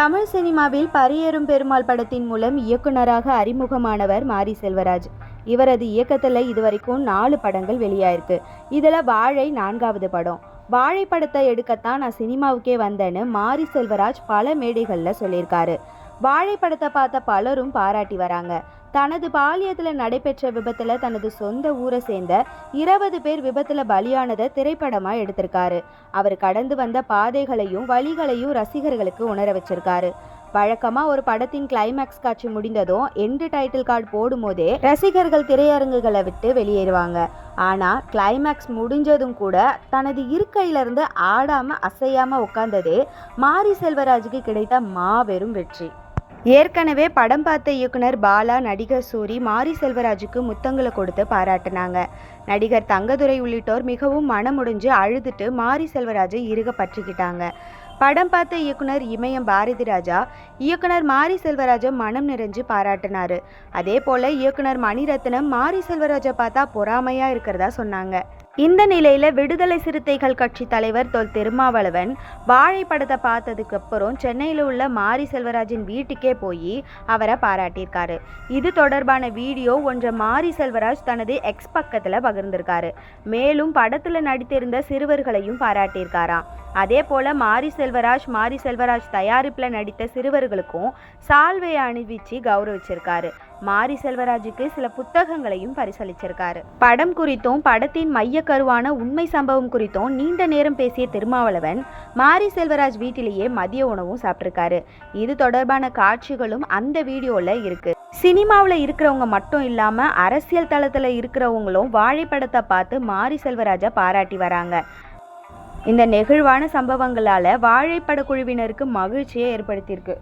தமிழ் சினிமாவில் பரியேறும் பெருமாள் படத்தின் மூலம் இயக்குனராக அறிமுகமானவர் மாரி செல்வராஜ். இவரது இயக்கத்தில் இதுவரைக்கும் நாலு படங்கள் வெளியாயிருக்கு. இதில் வாழை நான்காவது படம். வாழை படத்தை எடுக்கத்தான் நான் சினிமாவுக்கே வந்தேன்னு மாரி செல்வராஜ் பல மேடைகளில் சொல்லியிருக்காரு. வாழை படத்தை பார்த்த பலரும் பாராட்டி வராங்க. தனது பாலியத்தில் நடைபெற்ற விபத்தில் தனது சொந்த ஊரை சேர்ந்த இருபது பேர் விபத்தில் பலியானதை திரைப்படமாக எடுத்திருக்காரு. அவர் கடந்து வந்த பாதைகளையும் வழிகளையும் ரசிகர்களுக்கு உணர வச்சிருக்காரு. வழக்கமாக ஒரு படத்தின் கிளைமேக்ஸ் காட்சி முடிந்ததும் எண்டு டைட்டில் கார்டு போடும்போதே ரசிகர்கள் திரையரங்குகளை விட்டு வெளியேறுவாங்க. ஆனால் கிளைமேக்ஸ் முடிஞ்சதும் கூட தனது இருக்கையிலிருந்து ஆடாமல் அசையாமல் உட்கார்ந்ததே மாரி செல்வராஜுக்கு கிடைத்த மாபெரும் வெற்றி. ஏற்கனவே படம் பார்த்த இயக்குனர் பாலா நடிகர் சூரி மாரி செல்வராஜுக்கு முத்தங்களை கொடுத்து பாராட்டினாங்க. நடிகர் தங்கதுரை உள்ளிட்டோர் மிகவும் மனமுடிஞ்சு அழுதுட்டு மாரி செல்வராஜை இறுக பற்றிக்கிட்டாங்க. படம் பார்த்த இயக்குனர் இமயம் பாரதி ராஜா இயக்குனர் மாரி செல்வராஜை மனம் நிறைஞ்சு பாராட்டினாரு. அதே போல் இயக்குனர் மணிரத்னம் மாரி செல்வராஜை பார்த்தா பொறாமையாக இருக்கிறதா சொன்னாங்க. இந்த நிலையில் விடுதலை சிறுத்தைகள் கட்சி தலைவர் தொல் திருமாவளவன் வாழை படத்தை பார்த்ததுக்கு அப்புறம் சென்னையில் உள்ள மாரி செல்வராஜின் வீட்டுக்கே போய் அவரை பாராட்டியிருக்காரு. இது தொடர்பான வீடியோ ஒன்றை மாரி செல்வராஜ் தனது எக்ஸ் பக்கத்தில் பகிர்ந்திருக்காரு. மேலும் படத்தில் நடித்திருந்த சிறுவர்களையும் பாராட்டியிருக்காராம். அதே போல மாரி செல்வராஜ் மாரி செல்வராஜ் தயாரிப்பில் நடித்த சிறுவர்களுக்கும் சால்வையை அணிவிச்சு கௌரவிச்சிருக்காரு. மாரி செல்வராஜுக்கு சில புத்தகங்களையும் பரிசளிச்சிருக்காரு. படம் குறித்தும் படத்தின் மைய கருவான உண்மை சம்பவம் குறித்தும் நீண்ட நேரம் பேசிய திருமாவளவன் மாரி செல்வராஜ் வீட்டிலேயே மதிய உணவும் சாப்பிட்டிருக்காரு. இது தொடர்பான காட்சிகளும் அந்த வீடியோல இருக்கு. சினிமாவில் இருக்கிறவங்க மட்டும் இல்லாமல் அரசியல் தளத்தில் இருக்கிறவங்களும் வாழைப்படத்தை பார்த்து மாரி செல்வராஜை பாராட்டி வராங்க. இந்த நெகிழ்வான சம்பவங்களால வாழைப்பட குழுவினருக்கு மகிழ்ச்சியை ஏற்படுத்தியிருக்கு.